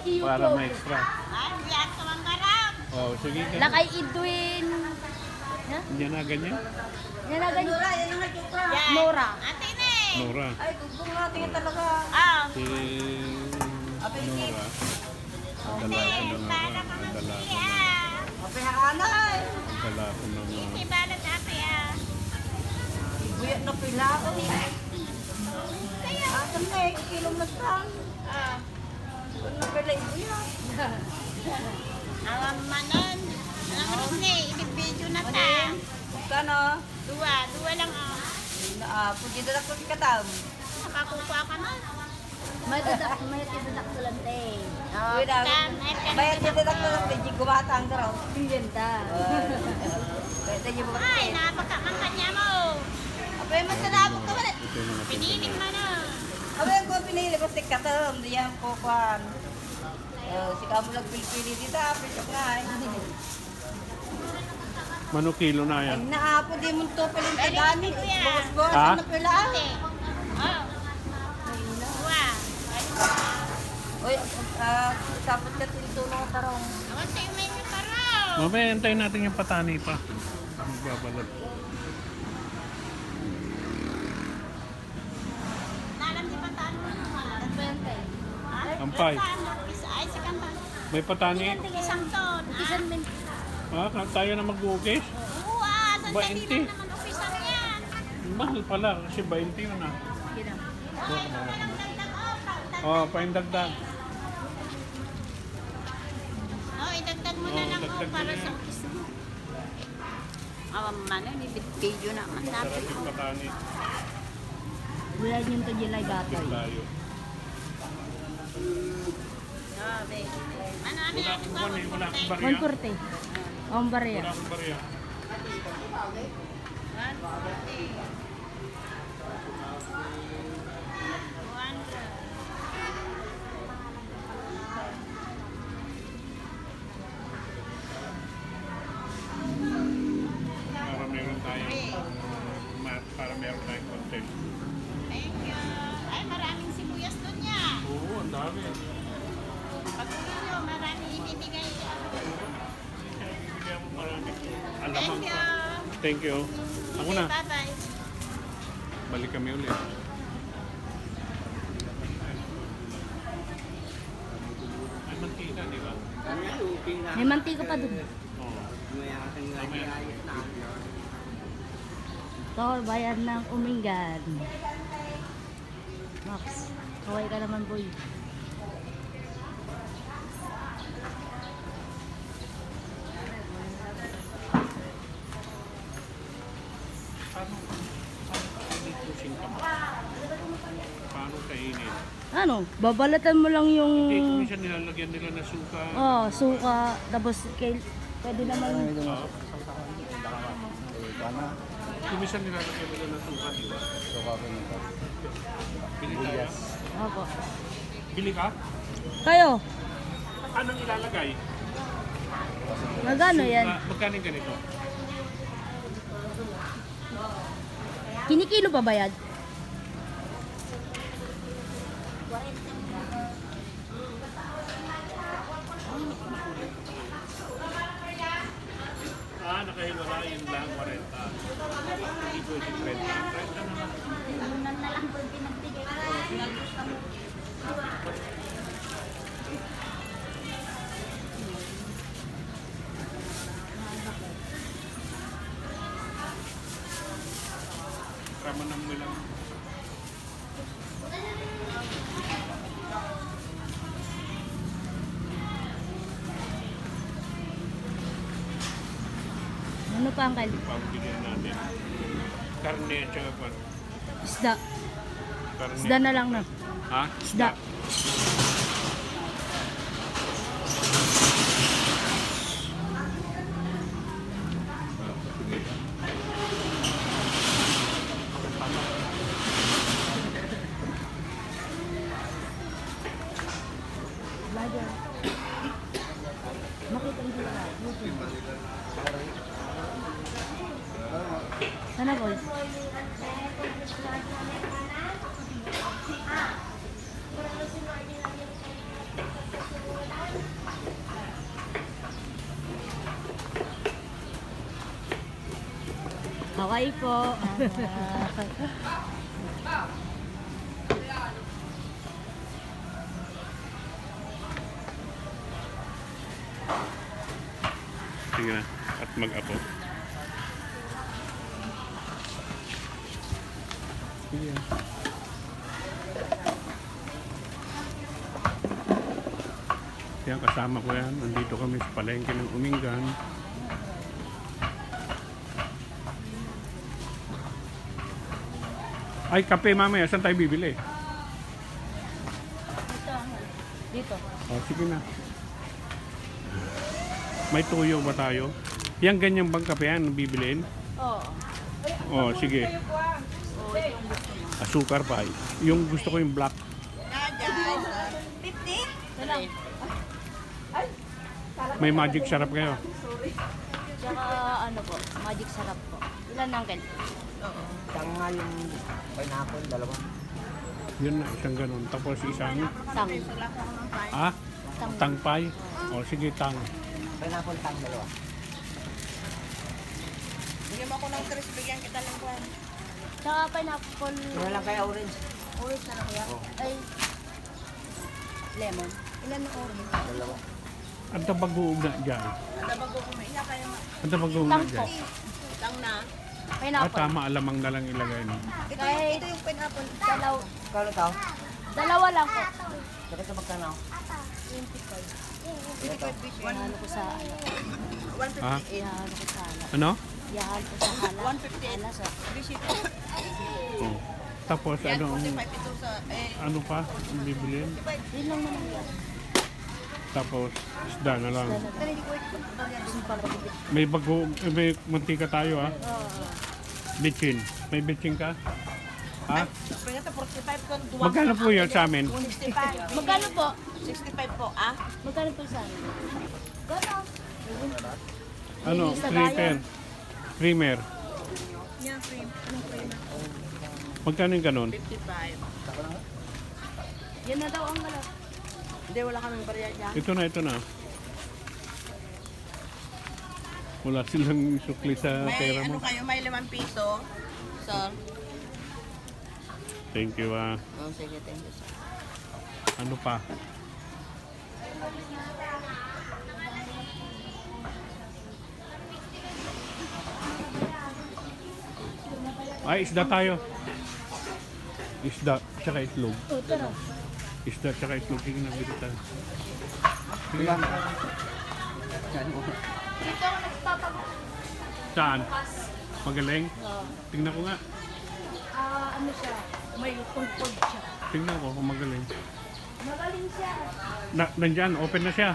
Para may extra. Oh, sige ka. Lakay Edwin. Ha? Yan na ganyan. Yan na ganyan. Yan. Nora. Ate ne. Nora. Ay, gusto natin talaga. Ah. Si Nora. Nadala ko ng Para ka nadala ko ng ah. Mapihana ay. nadala ko ng Hindi balat ate ah. Buya na pila. Kaya. Asan na eh, kilom na sang. Ah. Ano yung buya? Awam manon. Ang rune, ibig-video na ta. Kano? Dua, dua lang oh. Na, ah, pwede na ako katam. Nakakukuha ka na. May dadak, may dadak tulante. Oh, Buya na. kan, ay kan. Bayad dito na ako ng pwede gumatang ka raw. Ganda. Pwede niyo ba? Ay, napaka man kanya mo. Abay, ka ba? ito yung na. Abay, ko pinili ko si katam. Diyan ko kwan. Uh, si kamo nagpilpili dito, apit nga eh. Mano kilo na Ay, yan? naapo di mo to Dali, tagani. kuya. Bukos-bukos Ha? na pila. Oh. Uy, ah, dapat ka tinutulong ang tarong. Ako sa'yo may piparaw. Mamaya antayin natin yung patani pa. Magbabalot. Nalam di ba tayo? Ampay. Ay, sa kanta. May patani. Isang ton. Isan min. Ah, tayo na mag-ugis. Oo ah, sandali 20. lang naman opisan yan. Mahal pala kasi 20 yun ah. Walang dagdag oh. Oh, paindagdag. Oh, idagdag mo na Oh, lang oh, para sa yan. mo. Awam man, ni video naman Sarap natin. yung patani. Wala yung to jilay gatoy. Layo. Wala akong ba? kuwan eh. Wala akong barya. 140. Ang barya. Wala akong barya. Para meron tayong ma- para meron tayong Oo, ang dami. Pag nyo, marami ibibigay. Bibigyan mo marami. Alamang Thank you. pa. Thank you. Ako na. Bye-bye. Balik kami ulit. May mantika, di ba? May mantika pa dun. Oo. Mamaya. Ito, bayan ng Umingan. Max, kaway ka naman boy. Paano, paano kainit yung singkama? Paano kainit? Ano, babalatan mo lang yung Hindi, kung minsan nilalagyan nila na suka. oh, suka, tapos kay, pwede naman Oo. Kung minsan nilalagyan nila na suka, di ba? Bili tayo. Opo. Bili ka? Kayo, Anong ilalagay? magano yan? Ma- magkano yung ganito? Kinikilo pa bayad? Ah, nakahiwala yun lang, 40. Hindi pwede 30. 30 naman. Kama Ano pa ang kal? Pabigyan natin. Karne at saka kwan. Isda. Karne. Isda na lang na. Ha? Isda. Vlogger. Makita mo sila. YouTube. Sana boy? Hawaii po. Sige na. At mag-apo. Sige. Yan, kasama ko yan. Nandito kami sa palengke ng Umingan. Ay, kape mamaya. Saan tayo bibili? Dito. Oh, sige na. May tuyo ba tayo? Yan ganyan bang kape yan? Bibilin? Oo. Oh, sige. Asukar pa. Yung gusto ko yung black. Ito lang. May magic sarap kayo. Tsaka ano po, magic sarap po. Ilan ang ken? Tanga yung pineapple, dalawa. Yun na, isang ganun. Tapos isang, Tang. ah, tangpay. O, sige, tang. Pineapple tang, dalawa. Tsaka pineapple. Ano lang kaya orange? Orange na lang kuya. Ay. Lemon. Ilan ang orange? Dalawa. Ang tabagoong na dyan. Ang tabagoong na Tang po. dyan. Ah, Pineapple. tama, alamang na lang ilagay mo. Kahit yung pineapple. Dalaw, Kano tao? dalawa lang po. Bakit ito magkano? 25. Ano ko sa ano. Ha? Ko sa ano. Ano? Yahan ko sa hala. 150. Hala sa. Oh. Tapos, ano, ano pa? Ang bibilin? Yun lang naman yan. Tapos, isda na lang. May bago, eh, may mantika tayo ha. Oo. Bitchin. May bitchin ka? Ha? Pagkata 45 ko, Magkano po yun sa amin? 65. Magkano po? 65 po, ah? Magkano po sa? Gano? Ano? Sa Creamer. Creamer. Yan, cream. Magkano yung ganun? 55. Yan na daw ang galap. Hindi, wala kaming barya dyan. Ito na, ito na. Wala silang sukli sa May pera ano mo. kayo, may 5 piso. Sir. Thank you ah. Oh, sige, thank you, sir. Ano pa? Ay, isda tayo. Isda, tsaka itlog. O, tara. Isda, tsaka itlog. Sige na. Sige na. Dito ako nagpapago. Saan? Magaling? Oo. Tingnan ko nga. Ah, ano siya? May tungkod siya. Tingnan ko kung magaling. Magaling siya. Na, nandyan, open na siya.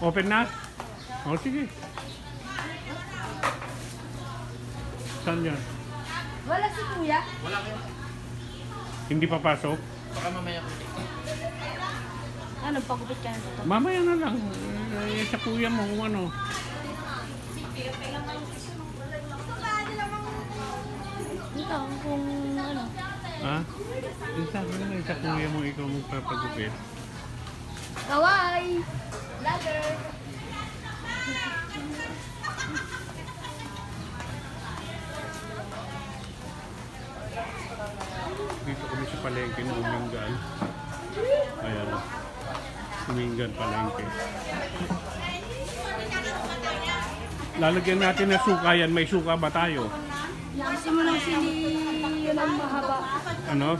Open na? O, sige. Saan yan? Wala si kuya. Hindi papasok? Ano, pagupit ka na dito? Mamaya na lang. Eh, sa kuya mo kung ano. Dito, kung ano. Ha? Yung sabi na lang sa kuya mo ikaw magpapagupit. Kawai! Vlogger! Dito kami sa palengke ng Umingan. Ayan. Umingan palengke. Lalagyan natin ng suka yan. May suka ba tayo? Gusto mo ng sili yun ang mahaba. Ano?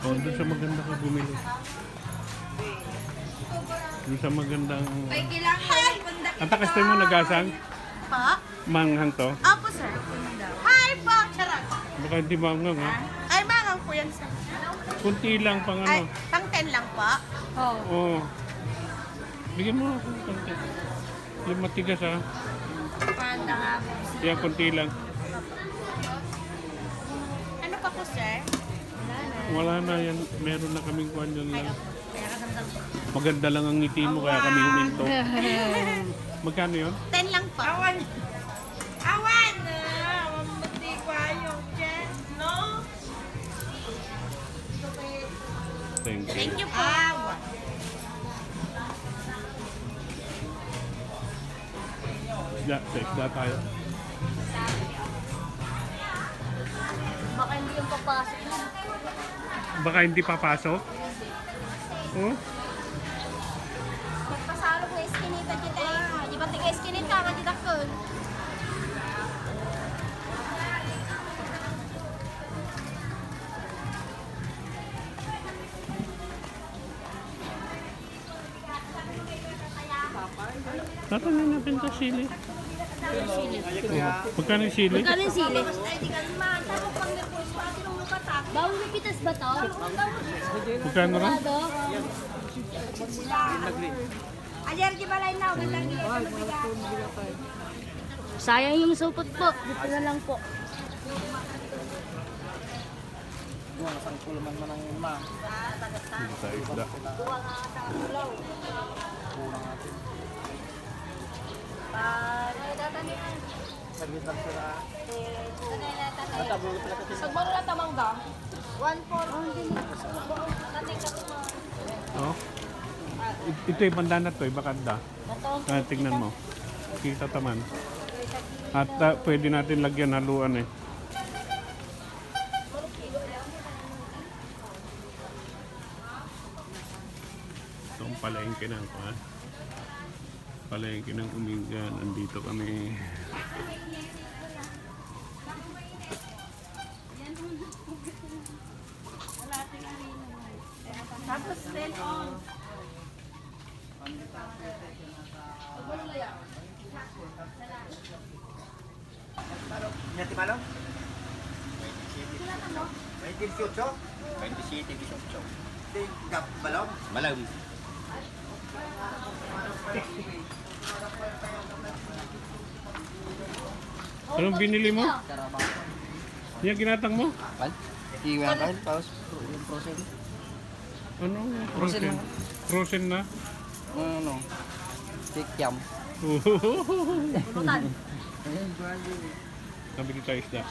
Oh, doon sa maganda ka bumili. Doon sa magandang... Ay, kailangan. Ang takas tayo mo nagasang? Pa? Manghang to? Apo, sir. Hi po. Charot. Baka hindi manghang ha? Ay, Kunti lang pang Ay, ano. pang 10 lang po. Oo. Oo. Oh. Bigyan mo ako ng konti. Yung matigas ha. Panda nga po. Yan, konti lang. Ano pa po, sir? Wala na yan. Meron na kaming kwan dyan lang. Maganda lang ang ngiti mo kaya kami huminto. Magkano yun? 10 lang po. Awan! Isda, sa isda tayo. Baka hindi yung papasok yun. Baka hindi papasok. Oh, Pasalo ko eskinita kita eh. Di ba tiga eskinita ka di dakol? tatanungin natin sa sili. Magkano yung sili? Magkano yung sili? Bawang napitas ba to? Magkano rin? Ayer di balay na. Sayang yung supot po. Dito na lang po. Hindi sa isda. Sagbaro na tamang. One for Oh. It- Ito yung pandanat to, ibakanda. Ah, tignan mo. Kita taman. At ah, pwede natin lagyan haluan eh. Itong palengke ng ha? Palengke ng umigan. Andito kami. Tapos then on. Nyati malo? 28? 27, 18. Di gap balong? Anong binili mo? Yan ginatang mo? Pan? Iwan kan paus yung proses. Ano? Frozen. Frozen na? Ano? Tikyam. Nabili tayo isda.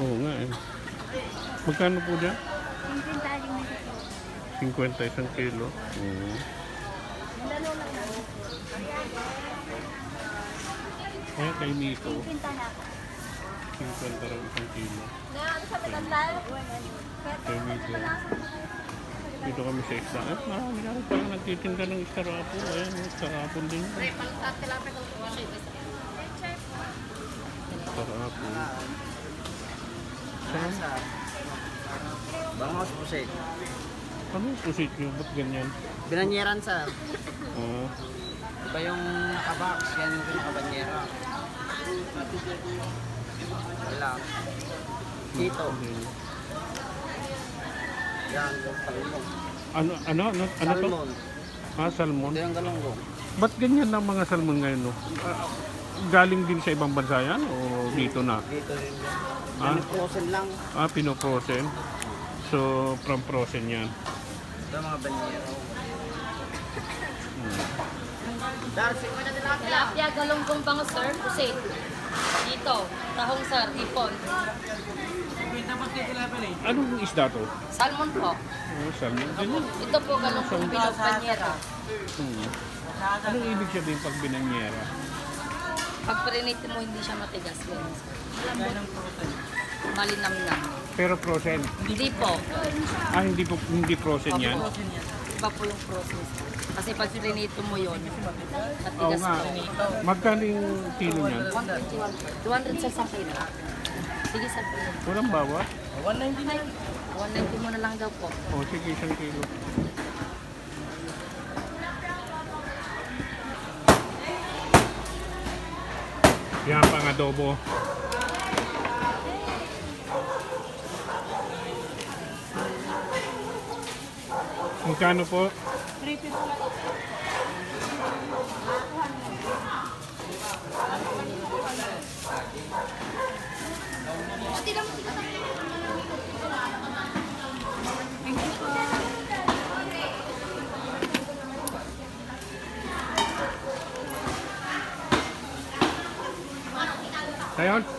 Oo nga eh. Magkano po dyan? 50 isang kilo. Oo. Kaya kay Miko, 50 raw isang kilo. Na ano sa tagal Kay Miko. Dito kami sa isda. At marami na rin pala nagtitinda ng istarapo. Ayan, istarapon din. Istarapo. Saan? Bangos pusik. Ano yung pusit nyo? Ba't ganyan? Binanyeran sa. Oo. Iba yung nakabox, yan yung pinakabanyera. Wala. Dito. Yan, yung salmon. Ano, ano, ano, ano to? Salmon. Ah, salmon. Ito yung galunggong. Ba't ganyan ang mga salmon ngayon, no? Ah, galing din sa ibang bansa yan o dito na? Dito rin yan. Ah? Yan, frozen lang. Ah, pinoprosen. So, from frozen yan. Ito mga banyera. Tilapia, galunggong bango, sir. Pusit. Dito. Tahong, sir. Ipon. Anong isda to? Salmon po. Oh, salmon din yan. Ito po galunggong bilog banyera. Hmm. Anong ibig sabihin pag binanyera? Pag prinit mo, hindi siya matigas. Malinamnam. Pero frozen. Hindi po. Ah, hindi po hindi frozen yan? Opo. Iba po yung process. Kasi pag prinito mo yun, Oo matigas nga. po. Magkano yung kilo niyan? 200 sa isang kilo. Sige, sir. Walang bawat? 190 mo na lang daw po. O, sige, isang kilo. Yan pang adobo. Magkano po? Sayon?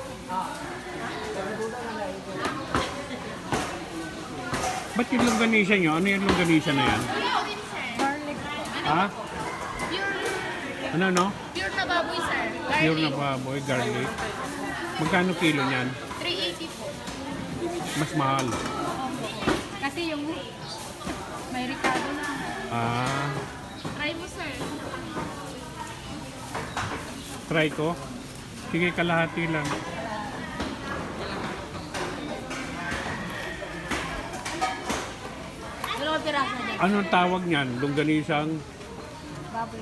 Ba't yung longganisa nyo? Ano yung longganisa na yan? Garlic. Ha? Ano no? Pure na baboy, sir. Pure na baboy, garlic. Magkano kilo niyan? 380 po. Mas mahal. Kasi yung may ricado na. Ah, Try mo, sir. try ko. Sige, kalahati lang. Piraso din. Anong tawag niyan? Longganisang, Baboy.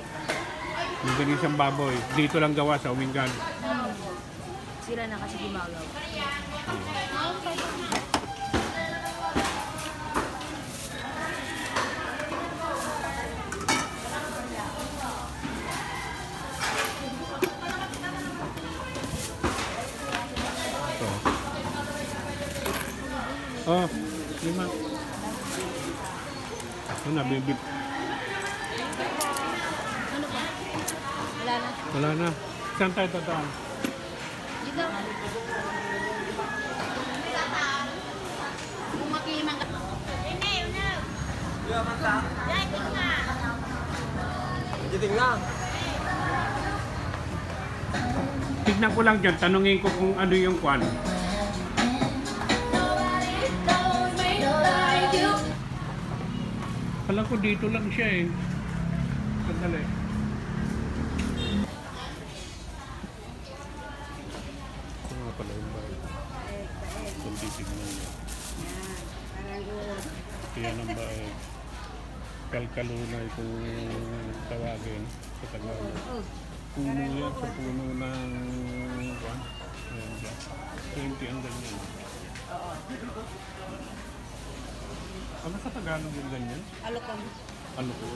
longganisang baboy. Dito lang gawa sa Umingan. Sila na kasi gumagawa. Ito. Oh, lima. Ito na, bibip. Ano pa? Wala na. Wala na. Saan tayo tataan? Dito. Kumakimang ka. Tignan ko lang dyan, tanungin ko kung ano yung kwan. Alam ko dito lang siya eh. Sandali. Ito nga pala yung bayad. Kung titignan niya. Yan ang bayad. Kalkalunay kung tawagin sa Tagalog. Puno yan sa puno ng kwan. Ayan dyan. 20 ang ganyan. Ano sa Tagalog yung ganyan? Alokon. Po?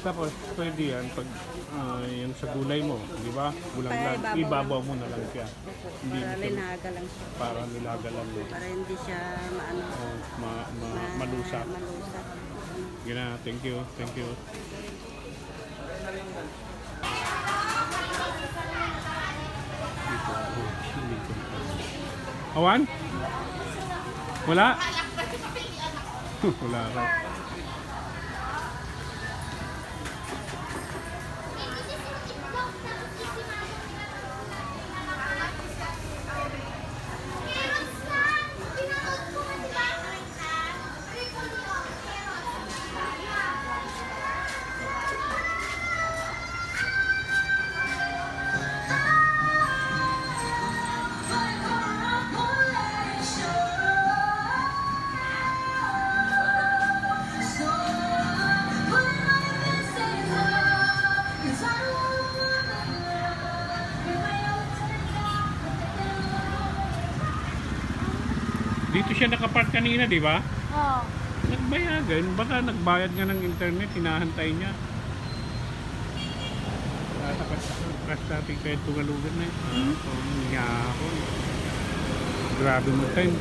Tapos, pwede yan pag ah, yan sa gulay mo, di ba? Lang. ibabaw Ibabaw mo na lang siya. Hindi Para linaga lang siya. para nilaga lang mo. Para hindi siya maano. Oh, ma, ma, malusak. Malusak. Yun na, thank you, thank you. Oh. Awan? Wala? Wala raw. Siya nakapark kanina, di ba? Oo. Nagbayagan. Baka nagbayad nga ng internet, hinahantay niya. Takas natin kahit tungalugan na eh. Ah, so, ako. Grabe mo time.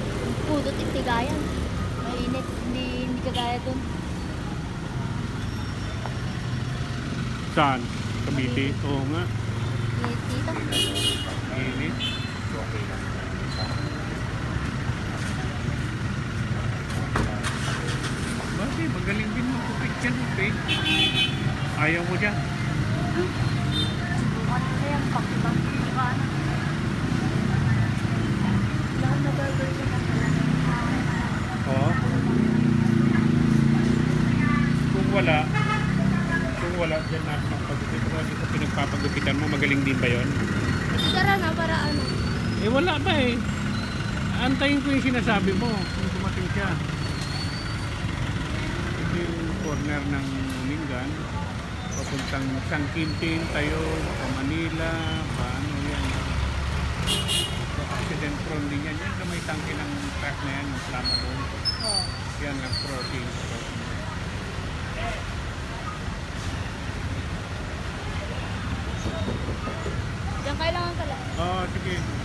Pudot itigayan. Mainit. Hindi, hindi kagaya dun. Saan? Cavite? Oo nga. Init dito. Init. Bakit? Magaling din magkupit yan, okay? Ayaw mo dyan. Subukan ko yan. Pakibang subukan. Lahat na burger ko na pala. Oo. Kung wala, kung wala, dyan natin ang pagupit. Pero dito pinagpapagupitan mo, magaling din ba yon? Tara na para ano. Eh wala pa eh. Antayin ko yung sinasabi mo kung dumating siya. Hill corner ng Umingan papuntang San Quintin tayo pa Manila paano yan. So, accident prone din yan. Yan may tangke ng track na yan ng plama doon. Oh. yan ang protein. Diyan kailangan ka oh, ah, sige.